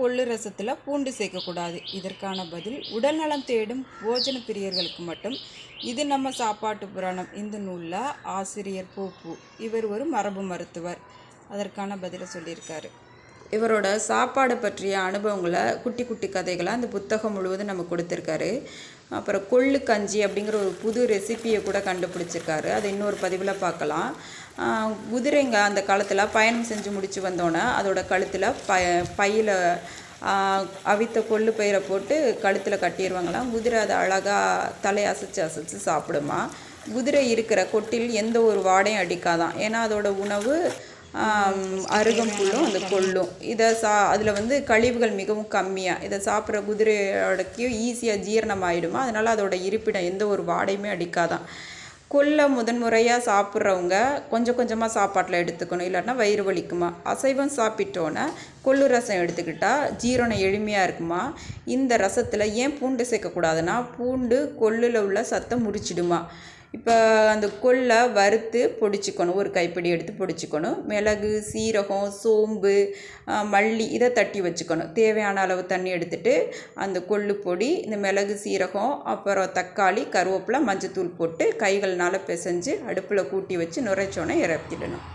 கொள்ளு ரசத்தில் பூண்டு சேர்க்கக்கூடாது. இதற்கான பதில் உடல்நலம் தேடும் போஜன பிரியர்களுக்கு மட்டும். இது நம்ம சாப்பாட்டு புராணம். இந்த நூலில் ஆசிரியர் பூப்பு இவர் ஒரு மரபு மருத்துவர். அதற்கான பதிலை சொல்லியிருக்காரு. இவரோட சாப்பாடு பற்றிய அனுபவங்களை குட்டி குட்டி கதைகளை அந்த புத்தகம் முழுவதும் நம்ம கொடுத்துருக்காரு. அப்புறம் கொள்ளு கஞ்சி அப்படிங்கிற ஒரு புது ரெசிப்பியை கூட கண்டுபிடிச்சிருக்காரு. அதை இன்னொரு பதிவில் பார்க்கலாம். குதிரைங்க அந்த காலத்தில் பயணம் செஞ்சு முடித்து வந்தோன்னே அதோட கழுத்தில் ப பையில் அவித்த கொள்ளு பயிரை போட்டு கழுத்தில் கட்டிடுவாங்களாம் குதிரை அதை அழகாக தலையை அசைச்சு அசைச்சு சாப்பிடுமா. குதிரை இருக்கிற கொட்டில் எந்த ஒரு வாடையும் அடிக்காதான். ஏன்னா அதோட உணவு அருகம்புல்லும் அந்த கொள்ளும். இதை சா அதில் வந்து கழிவுகள் மிகவும் கம்மியாக இதை சாப்பிட்ற குதிரையோடக்கு ஈஸியாக ஜீரணம் ஆகிடுமா அதனால் அதோட இருப்பிடம் எந்த ஒரு வாடையுமே அடிக்காதான். கொல்லை முதன்முறையாக சாப்பிட்றவங்க கொஞ்சம் கொஞ்சமாக சாப்பாட்டில் எடுத்துக்கணும். இல்லைன்னா வயிறு வலிக்குமா? அசைவம் சாப்பிட்டோன்னே கொள்ளு ரசம் எடுத்துக்கிட்டா ஜீரணம் எளிமையாக இருக்குமா? இந்த ரசத்தில் ஏன் பூண்டு சேர்க்கக்கூடாதுன்னா பூண்டு கொள்ளில் உள்ள சத்தம் முடிச்சிடுமா? இப்போ அந்த கொல்லை வறுத்து பொடிச்சிக்கணும். ஒரு கைப்பிடி எடுத்து பிடிச்சிக்கணும். மிளகு சீரகம் சோம்பு மல்லி இதை தட்டி வச்சுக்கணும். தேவையான அளவு தண்ணி எடுத்துட்டு அந்த கொள்ளு பொடி இந்த மிளகு சீரகம் அப்புறம் தக்காளி கருவேப்பிலை மஞ்சத்தூள் போட்டு கைகள்னால பிசைஞ்சு அடுப்பில் கூட்டி வச்சு நுரைச்சோன்னே இறக்கிடணும்.